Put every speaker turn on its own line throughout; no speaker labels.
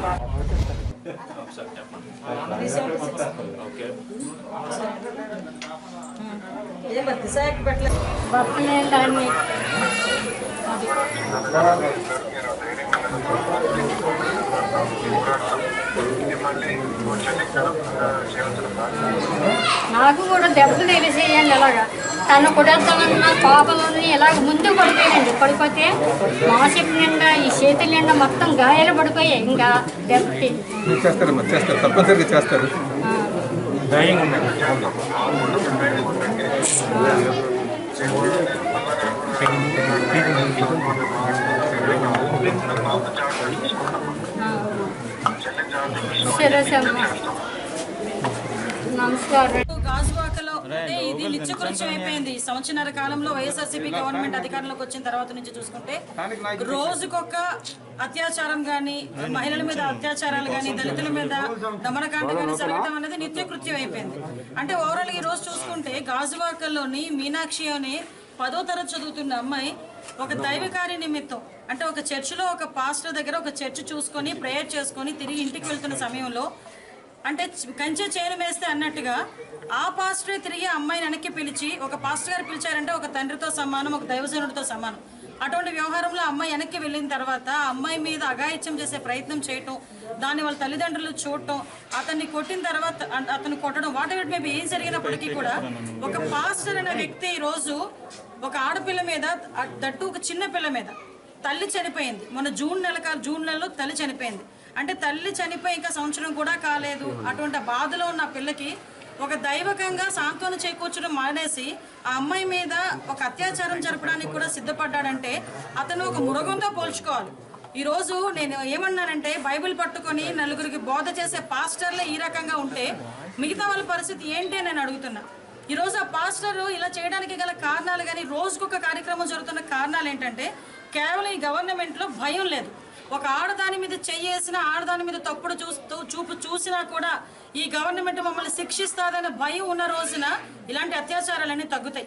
మొత్తం YCP
okay
ఏ మరి దిశ act పెట్టలేదు
బొప్పనేళ్ళని నాకు కూడా దెబ్బలు తెలిసేయండి ఇలాగా తను కొడేస్తానన్న కోపలని ఇలాగ ముందు పడిపోయానండి పడిపోతే మాసిప్ నిండా ఈ చేతుల నిండా మొత్తం గాయాలు పడిపోయాయి. ఇంకా దెబ్బకి
చేస్తారమ్మా చేస్తారు. తప్పనిసరిగా చేస్తారు.
సరే నమస్కారం.
అంటే ఇది నిత్యకృత్యం అయిపోయింది. ఈ సంవత్సరాల కాలంలో వైఎస్ఆర్సీపీ గవర్నమెంట్ అధికారంలోకి వచ్చిన తర్వాత నుంచి చూసుకుంటే రోజుకొక అత్యాచారం గాని మహిళల మీద అత్యాచారాలు గాని దళితుల మీద దమనకాండ గాని జరగడం అనేది నిత్యకృత్యం అయిపోయింది. అంటే ఓవరాల్ ఈ రోజు చూసుకుంటే గాజువాకల్లోని మీనాక్షి అనే పదో తరగతి చదువుతున్న అమ్మాయి ఒక దైవ కార్య నిమిత్తం అంటే ఒక చర్చిలో ఒక పాస్టర్ దగ్గర ఒక చర్చ్ చూసుకొని ప్రేయర్ చేసుకొని తిరిగి ఇంటికి వెళ్తున్న సమయంలో అంటే కంచె చేను వేస్తే అన్నట్టుగా ఆ పాస్టరే తిరిగి అమ్మాయిని వెనక్కి పిలిచి ఒక పాస్టర్ గారు పిలిచారంటే ఒక తండ్రితో సమానం ఒక దైవజనుడితో సమానం. అటువంటి వ్యవహారంలో అమ్మాయి వెనక్కి వెళ్ళిన తర్వాత ఆ అమ్మాయి మీద అఘాయిత్యం చేసే ప్రయత్నం చేయటం దాన్ని వాళ్ళ తల్లిదండ్రులు చూడటం అతన్ని కొట్టిన తర్వాత అతను కొట్టడం వాట్ ఎవర్ మేబీ ఏం జరిగినప్పటికీ కూడా ఒక పాస్టర్ అనే వ్యక్తి ఈ రోజు ఒక ఆడపిల్ల మీద దట్టు ఒక చిన్న పిల్ల మీద తల్లి చనిపోయింది. మన జూన్ నెల జూన్ నెలలో తల్లి చనిపోయింది. అంటే తల్లి చనిపోయి ఇంకా సంవత్సరం కూడా కాలేదు. అటువంటి బాధలో ఉన్న పిల్లకి ఒక దైవకంగా సాంత్వన చేకూర్చడం మానేసి ఆ అమ్మాయి మీద ఒక అత్యాచారం జరపడానికి కూడా సిద్ధపడ్డాడంటే అతను ఒక మృగంతో పోల్చుకోవాలి. ఈరోజు నేను ఏమన్నానంటే బైబిల్ పట్టుకొని నలుగురికి బోధ చేసే పాస్టర్లే ఈ రకంగా ఉంటే మిగతా వాళ్ళ పరిస్థితి ఏంటి అని నేను అడుగుతున్నా. ఈరోజు ఆ పాస్టర్ ఇలా చేయడానికి గల కారణాలు కానీ రోజుకొక కార్యక్రమం జరుగుతున్న కారణాలు ఏంటంటే కేవలం ఈ గవర్నమెంట్లో భయం లేదు. ఒక ఆడదాని మీద చెయ్యేసిన ఆడదాని మీద తప్పుడు చూస్తూ చూపు చూసినా కూడా ఈ గవర్నమెంట్ మమ్మల్ని శిక్షిస్తాదనే భయం ఉన్న రోజున ఇలాంటి అత్యాచారాలన్నీ తగ్గుతాయి.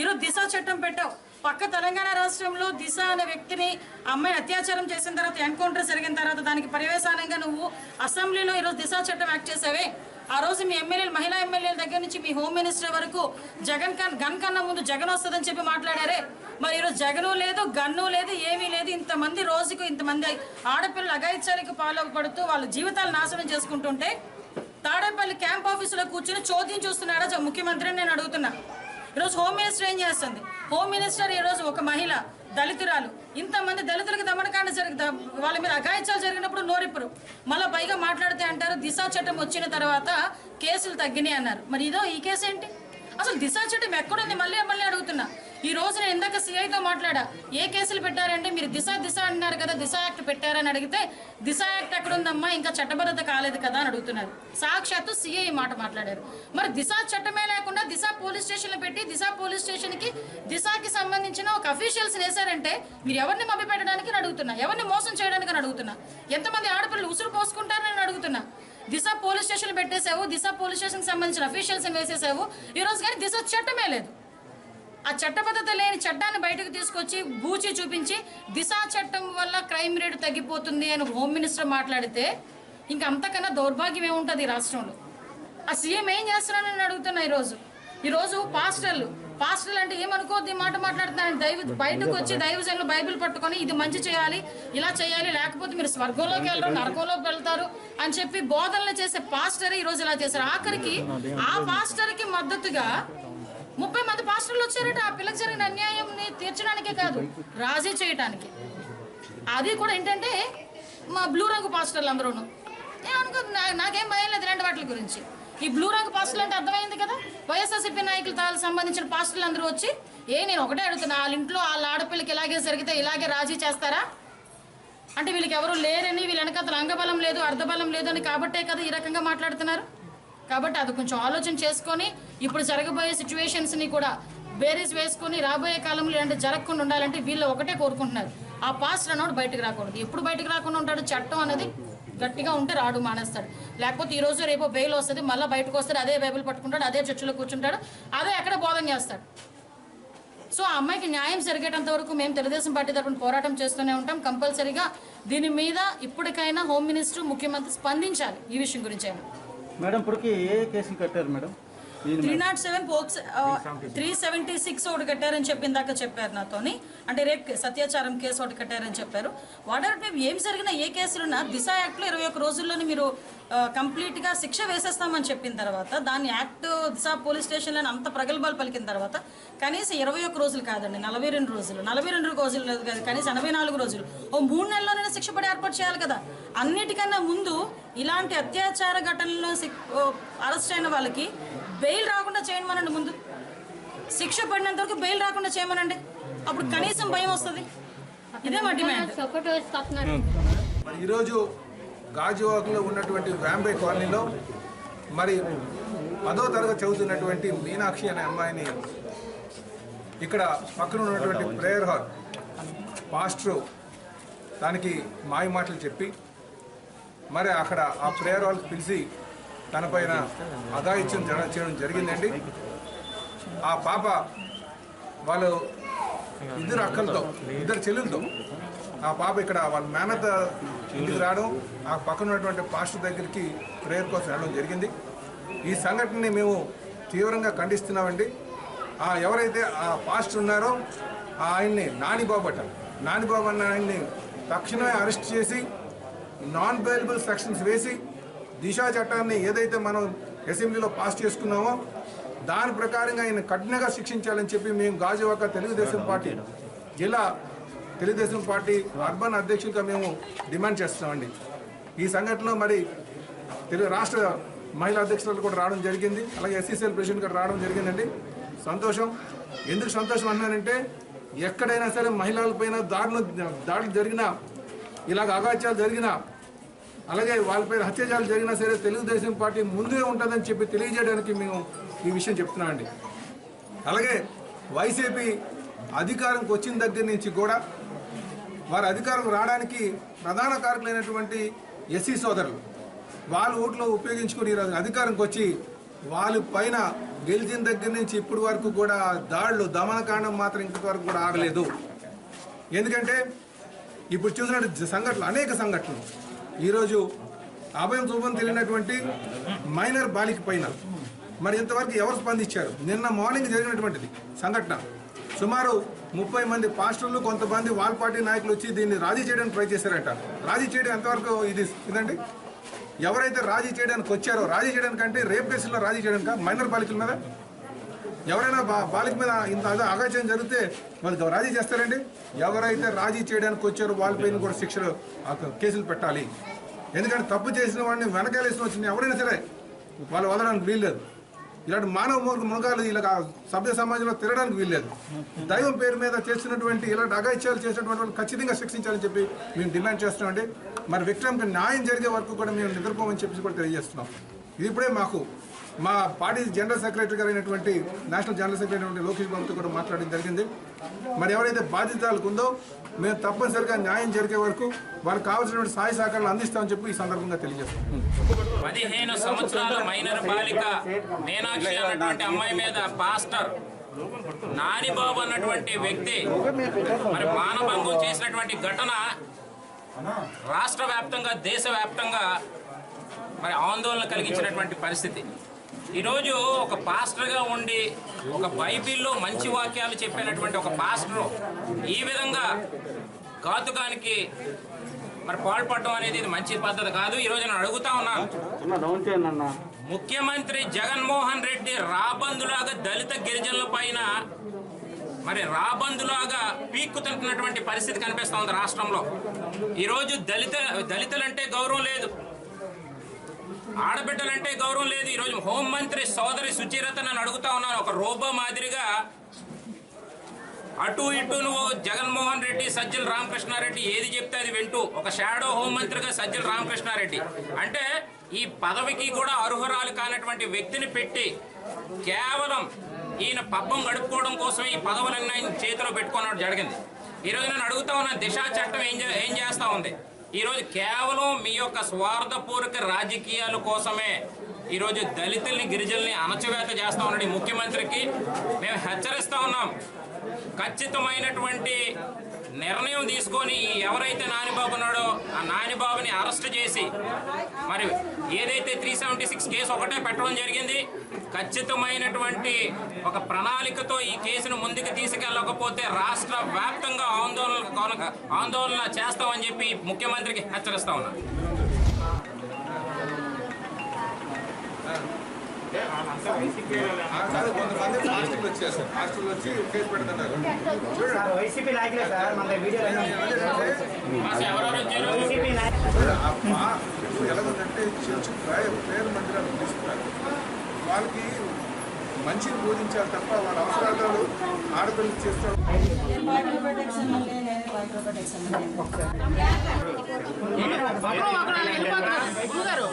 ఈరోజు దిశ చట్టం పెట్టావు. పక్క తెలంగాణ రాష్ట్రంలో దిశ అనే వ్యక్తిని అమ్మాయి అత్యాచారం చేసిన తర్వాత ఎన్కౌంటర్ జరిగిన తర్వాత దానికి పర్యవేశానంగా నువ్వు అసెంబ్లీలో ఈరోజు దిశ చట్టం యాక్ట్ చేసావే. ఆ రోజు మీ ఎమ్మెల్యేలు మహిళా ఎమ్మెల్యేల దగ్గర నుంచి మీ హోమ్ మినిస్టర్ వరకు జగన్ కన్ గన్ కన్నా ముందు జగన్ వస్తుందని చెప్పి మాట్లాడారే. మరి ఈరోజు జగను లేదు గన్ను లేదు ఏమీ లేదు. ఇంతమంది రోజుకు ఇంతమంది ఆడపిల్లలు అగాయిత్యాలకు పాల్పడుతూ వాళ్ళ జీవితాలు నాశనం చేసుకుంటుంటే తాడేపల్లి క్యాంప్ ఆఫీసులో కూర్చొని చోద్యం చూస్తున్నాడా ముఖ్యమంత్రిని నేను అడుగుతున్నా. ఈరోజు హోమ్ మినిస్టర్ ఏం చేస్తుంది? హోమ్ మినిస్టర్ ఈరోజు ఒక మహిళ దళితురాలు. ఇంతమంది దళితులకు దమనకాండ జరిగి వాళ్ళ మీద అఘాయిత్యాలు జరిగినప్పుడు నోరిప్పరు మళ్ళీ పైగా మాట్లాడితే అంటారు దిశా చట్టం వచ్చిన తర్వాత కేసులు తగ్గినాయి అన్నారు. మరి ఇదో ఈ కేసు ఏంటి అసలు దిశా చట్టం ఎక్కడుంది? మళ్ళీ మళ్ళీ అడుగుతున్నా. ఈ రోజు నేను ఇందాక సిఐతో మాట్లాడా. ఏ కేసులు పెట్టారంటే మీరు దిశ దిశ అంటున్నారు కదా దిశ యాక్ట్ పెట్టారని అడిగితే దిశ యాక్ట్ ఎక్కడుందమ్మా ఇంకా చట్టబద్ధత కాలేదు కదా అని అడుగుతున్నారు. సాక్షాత్తు సిఐ మాట మాట్లాడారు. మరి దిశ చట్టమే లేకుండా దిశ పోలీస్ స్టేషన్లో పెట్టి దిశ పోలీస్ స్టేషన్కి దిశకి సంబంధించిన ఒక అఫీషియల్స్ వేశారంటే మీరు ఎవరిని మభ్య పెట్టడానికి అడుగుతున్నా? ఎవరిని మోసం చేయడానికి అని అడుగుతున్నా? ఎంతమంది ఆడపిల్లలు ఉసురు పోసుకుంటారని అడుగుతున్నా? దిశ పోలీస్ స్టేషన్ పెట్టేశావు దిశ పోలీస్ స్టేషన్కి సంబంధించిన అఫీషియల్స్ వేసేసావు ఈ రోజు కానీ దిశ చట్టమే లేదు. ఆ చట్టబద్ధత లేని చట్టాన్ని బయటకు తీసుకొచ్చి బూచి చూపించి దిశా చట్టం వల్ల క్రైమ్ రేటు తగ్గిపోతుంది అని హోమ్ మినిస్టర్ మాట్లాడితే ఇంకా అంతకన్నా దౌర్భాగ్యం ఏముంటుంది ఈ రాష్ట్రంలో? ఆ సీఎం ఏం చేస్తున్నానని అడుగుతున్నా ఈరోజు. ఈరోజు పాస్టర్లు పాస్టర్లు అంటే ఏమనుకోద్ది మాట మాట్లాడుతున్నాను దైవ బయటకు వచ్చి దైవజనులు బైబిల్ పట్టుకొని ఇది మంచి చేయాలి ఇలా చేయాలి లేకపోతే మీరు స్వర్గంలోకి వెళ్ళరు నరకంలోకి వెళ్తారు అని చెప్పి బోధనలు చేసే పాస్టరే ఈరోజు ఇలా చేశారు. ఆఖరికి ఆ పాస్టర్కి మద్దతుగా ముప్పై మంది పాస్టర్లు వచ్చారట. ఆ పిల్లకి జరిగిన అన్యాయంని తీర్చడానికే కాదు రాజీ చేయటానికి. అది కూడా ఏంటంటే మా బ్లూ రంగు పాస్టర్లు అందరూ ఏమనుకో నా- నాకేం భయం లేదు ఇలాంటి వాటి గురించి. ఈ బ్లూ రంగు పాస్టర్లు అంటే అర్థమైంది కదా? వైఎస్ఆర్సీపీ నాయకులు తా- సంబంధించిన పాస్టర్లు అందరూ వచ్చి ఏ నేను ఒకటే అడుగుతున్నా వాళ్ళ ఇంట్లో వాళ్ళ ఆడపిల్లకి ఇలాగే జరిగితే ఇలాగే రాజీ చేస్తారా? అంటే వీళ్ళకి ఎవరు లేరని వీళ్ళ వెనకాతల అంగబలం లేదు అర్ధబలం లేదు అని కాబట్టే కదా ఈ రకంగా మాట్లాడుతున్నారు. కాబట్టి అది కొంచెం ఆలోచన చేసుకొని ఇప్పుడు జరగబోయే సిచ్యువేషన్స్ని కూడా బేరీస్ వేసుకొని రాబోయే కాలంలో ఇలాంటి జరగకుండా ఉండాలంటే వీళ్ళు ఒకటే కోరుకుంటున్నారు. ఆ పాస్ట్ అన్నోడు బయటకు రాకూడదు. ఎప్పుడు బయటకు రాకుండా ఉంటాడు? చట్టం అనేది గట్టిగా ఉంటే రాడు మానేస్తాడు. లేకపోతే ఈ రోజు రేపు బెయిల్ వస్తుంది మళ్ళీ బయటకు వస్తాడు అదే బైబిల్ పట్టుకుంటాడు అదే చర్చిలో కూర్చుంటాడు అదే ఎక్కడ బోధన చేస్తాడు? సో ఆ అమ్మాయికి న్యాయం జరిగేటంత వరకు మేము తెలుగుదేశం పార్టీ తరపున పోరాటం చేస్తూనే ఉంటాం. కంపల్సరీగా దీని మీద ఇప్పటికైనా హోమ్ మినిస్టర్ ముఖ్యమంత్రి స్పందించాలి ఈ విషయం గురించి అయినా.
మేడం ఇప్పటికి ఏ కేసులు కట్టారు madam?
Three not seven POCSO three seventy six ఒకటి కట్టారని చెప్పి ఇందాక చెప్పారు నాతోని. అంటే రేప్ సత్యాచారం కేసు ఒకటి కట్టారని చెప్పారు. వాటర్ మేము ఏం జరిగినా ఏ కేసులున్నా దిశ యాక్ట్లో ఇరవై ఒక్క రోజుల్లోనే మీరు కంప్లీట్గా శిక్ష వేసేస్తామని చెప్పిన తర్వాత దాన్ని యాక్ట్ దిశ పోలీస్ స్టేషన్లో అంత ప్రగల్భాలు పలికిన తర్వాత కనీసం ఇరవై ఒక్క రోజులు కాదండి నలభై రెండు రోజులు. నలభై రెండు రోజులు లేదు కాదు కనీసం ఎనభై నాలుగు రోజులు. ఓ మూడు నెలల్లోనైనా శిక్ష పడి ఏర్పాటు చేయాలి కదా. అన్నిటికన్నా ముందు ఇలాంటి అత్యాచార ఘటనలో అరెస్ట్ అయిన వాళ్ళకి బెయిల్ రాకుండా చేయమనండి ముందు. శిక్ష పడినంత వరకు బెయిల్ రాకుండా చేయమనండి. అప్పుడు కనీసం భయం వస్తుంది. ఇదే మా డిమాండ్.
ఈరోజు గాజువాక్లో ఉన్నటువంటి వ్యాంబే కాలనీలో మరి పదో తరగతి చదువుతున్నటువంటి మీనాక్షి అనే అమ్మాయిని ఇక్కడ పక్కన ఉన్నటువంటి ప్రేయర్ హాల్ పాస్టర్ దానికి మాయ మాటలు చెప్పి మరి అక్కడ ఆ ప్రేయర్ హాల్కి పిలిచి తన పైన అఘాయిత్యం జర- చేయడం జరిగిందండి. ఆ పాప వాళ్ళు ఇద్దరు అక్కలతో ఇద్దరు చెల్లెలతో ఆ పాప ఇక్కడ వాళ్ళ మేనత ఇంటికి రావడం ఆ పక్కన ఉన్నటువంటి పాస్టర్ దగ్గరికి ప్రేయర్ కోసం వెళ్ళడం జరిగింది. ఈ సంఘటనని మేము తీవ్రంగా ఖండిస్తున్నామండి. ఆ ఎవరైతే ఆ పాస్టర్ ఉన్నారో ఆయన్ని నానిబాబు అట. నానిబాబు అన్న ఆయన్ని తక్షణమే అరెస్ట్ చేసి నాన్ బెయిలబుల్ సెక్షన్స్ వేసి దిశా చట్టాన్ని ఏదైతే మనం అసెంబ్లీలో పాస్ చేసుకున్నామో దాని ప్రకారంగా ఆయన కఠినంగా శిక్షించాలని చెప్పి మేము గాజువాక తెలుగుదేశం పార్టీ జిల్లా తెలుగుదేశం పార్టీ అర్బన్ అధ్యక్షులుగా మేము డిమాండ్ చేస్తున్నామండి. ఈ సంఘటనలో మరి తెలుగు రాష్ట్ర మహిళా అధ్యక్షురాలు కూడా రావడం జరిగింది. అలాగే ఎస్సీసీఎల్ ప్రెసిడెంట్ కూడా రావడం జరిగిందండి. సంతోషం. ఎందుకు సంతోషం అన్నానంటే ఎక్కడైనా సరే మహిళలపైన దాడులు దాడులు జరిగినా ఇలాగ అగాత్యాలు జరిగినా అలాగే వాళ్ళపై హత్యాచారాలు జరిగినా సరే తెలుగుదేశం పార్టీ ముందే ఉంటుందని చెప్పి తెలియజేయడానికి మేము ఈ విషయం చెప్తున్నామండి. అలాగే వైసీపీ అధికారంకి వచ్చిన దగ్గర నుంచి కూడా వారి అధికారం రావడానికి ప్రధాన కారకులైనటువంటి ఎస్సీ సోదరులు. వాళ్ళు ఓట్లు ఉపయోగించుకుని ఈరోజు అధికారంకి వచ్చి వాళ్ళ పైన గెలిచిన దగ్గర నుంచి ఇప్పటి వరకు కూడా దాడులు దమనకాండం మాత్రం ఇంతవరకు కూడా ఆగలేదు. ఎందుకంటే ఇప్పుడు చూసినట్టు సంఘటనలు అనేక సంఘటనలు. ఈరోజు అభయం శుభం తెలియనటువంటి మైనర్ బాలిక పైన మరి ఇంతవరకు ఎవరు స్పందించారు? నిన్న మార్నింగ్ జరిగినటువంటిది సంఘటన. సుమారు ముప్పై మంది పాస్టర్లు కొంతమంది వాల్ పార్టీ నాయకులు వచ్చి దీన్ని రాజీ చేయడానికి ట్రై చేశారంట. రాజీ చేయడం ఎంతవరకు ఇది ఇదండి? ఎవరైతే రాజీ చేయడానికి వచ్చారో రాజీ చేయడానికంటే రేప్ కేసుల్లో రాజీ చేయడానికి? మైనర్ బాలికల మీద? ఎవరైనా బా బాలిక మీద ఇంత అద- జరిగితే వాళ్ళకి రాజీ చేస్తారండి? ఎవరైతే రాజీ చేయడానికి వచ్చారో వాళ్ళపైన కూడా శిక్షలు కేసులు పెట్టాలి. ఎందుకంటే తప్పు చేసిన వాడిని వెనకాలేసిన వచ్చిన ఎవరైనా సరే వాళ్ళు వదలడానికి వీల్లేదు. ఇలాంటి మానవ మూర్ఖ మృగాలు ఇలా సభ్య సమాజంలో తిరగడానికి వీల్లేదు. దైవం పేరు మీద చేసినటువంటి ఇలాంటి అగాయిత్యాలు చేసినటువంటి వాళ్ళు ఖచ్చితంగా శిక్షించాలని చెప్పి మేము డిమాండ్ చేస్తున్నామండి. మరి విక్రమ్కి న్యాయం జరిగే వరకు కూడా మేము నిద్రపోమని చెప్పి కూడా తెలియజేస్తున్నాం. ఇది ఇప్పుడే మాకు మా పార్టీ జనరల్ సెక్రటరీ గారు అయినటువంటి నేషనల్ జనరల్ సెక్రటరీ అయినటువంటి లోకేష్ బాబుతో కూడా మాట్లాడడం జరిగింది. మరి ఎవరైతే బాధితులకు ఉందో మేము తప్పనిసరిగా న్యాయం జరిగే వరకు వారికి కావాల్సినటువంటి సహాయ సహకారాలు అందిస్తామని చెప్పి ఈ సందర్భంగా తెలియజేస్తాం
పదిహేను సంవత్సరాల మైనర్ బాలిక మీనాక్షి అన్నటువంటి అమ్మాయి మీద పాస్టర్ నానిబాబు అన్నటువంటి వ్యక్తి మరి మానభంగం చేసినటువంటి ఘటన రాష్ట్ర వ్యాప్తంగా దేశవ్యాప్తంగా మరి ఆందోళన కలిగించినటువంటి పరిస్థితి. ఈరోజు ఒక పాస్టర్గా ఉండి ఒక బైబిల్లో మంచి వాక్యాలు చెప్పినటువంటి ఒక పాస్టర్ ఈ విధంగా ఘాతుకానికి మరి పాల్పడటం అనేది ఇది మంచి పద్ధతి కాదు. ఈరోజు నేను అడుగుతా ఉన్నాను ముఖ్యమంత్రి జగన్మోహన్ రెడ్డి రాబందులాగా దళిత గిరిజనుల పైన మరి రాబందులాగా పీక్కుతుంటున్నటువంటి పరిస్థితి కనిపిస్తా ఉంది రాష్ట్రంలో. ఈరోజు దళిత దళితులంటే గౌరవం లేదు. ఆడబిడ్డలంటే గౌరవం లేదు. ఈరోజు హోంమంత్రి సోదరి సుచరిత నన్ను అడుగుతా ఉన్నాను. ఒక రోబో మాదిరిగా అటు ఇటు నువ్వు జగన్మోహన్ రెడ్డి సజ్జల రామకృష్ణారెడ్డి ఏది చెప్తే అది వింటూ ఒక షాడో హోంమంత్రిగా సజ్జల రామకృష్ణారెడ్డి. అంటే ఈ పదవికి కూడా అర్హురాలు కానటువంటి వ్యక్తిని పెట్టి కేవలం ఈయన పబ్బం గడుపుకోవడం కోసం ఈ పదవులన్నీ ఆయన చేతిలో పెట్టుకోవడం జరిగింది. ఈరోజు నేను అడుగుతా ఉన్నాను దిశా చట్టం ఏం చే- ఏం చేస్తా ఉంది? ఈరోజు కేవలం మీ యొక్క స్వార్థపూర్వక రాజకీయాల కోసమే ఈరోజు దళితుల్ని గిరిజనుల్ని అణచివేత చేస్తా ఉన్నాడు ముఖ్యమంత్రికి. మేము హెచ్చరిస్తా ఉన్నాం. ఖచ్చితమైనటువంటి నిర్ణయం తీసుకొని ఎవరైతే నానిబాబు ఉన్నాడో ఆ నానిబాబుని అరెస్ట్ చేసి మరి ఏదైతే త్రీ సెవెంటీ సిక్స్ కేసు ఒకటే పెట్టడం జరిగింది ఖచ్చితమైనటువంటి ఒక ప్రణాళికతో ఈ కేసును ముందుకు తీసుకెళ్ళకపోతే రాష్ట్ర వ్యాప్తంగా ఆందోళన కొనక- ఆందోళన చేస్తామని చెప్పి ముఖ్యమంత్రికి హెచ్చరిస్తా ఉన్నా.
ఆ కొంతమంది హాస్టల్ వచ్చేసారు హాస్టల్ వచ్చి కేసు పెడుతున్నారు
వైసీపీ నాయకులే సార్ మన వీడియో
ఎలాగంటే చర్చ్ పేరు మందిరాలు తీసుకున్నారు వాళ్ళకి మంచిని బోధించాలి తప్ప వాళ్ళ అవసరాలు ఆడపిల్లలు చేస్తారు
ఒకరు ఒకరు వెళ్ళిపోతున్నారు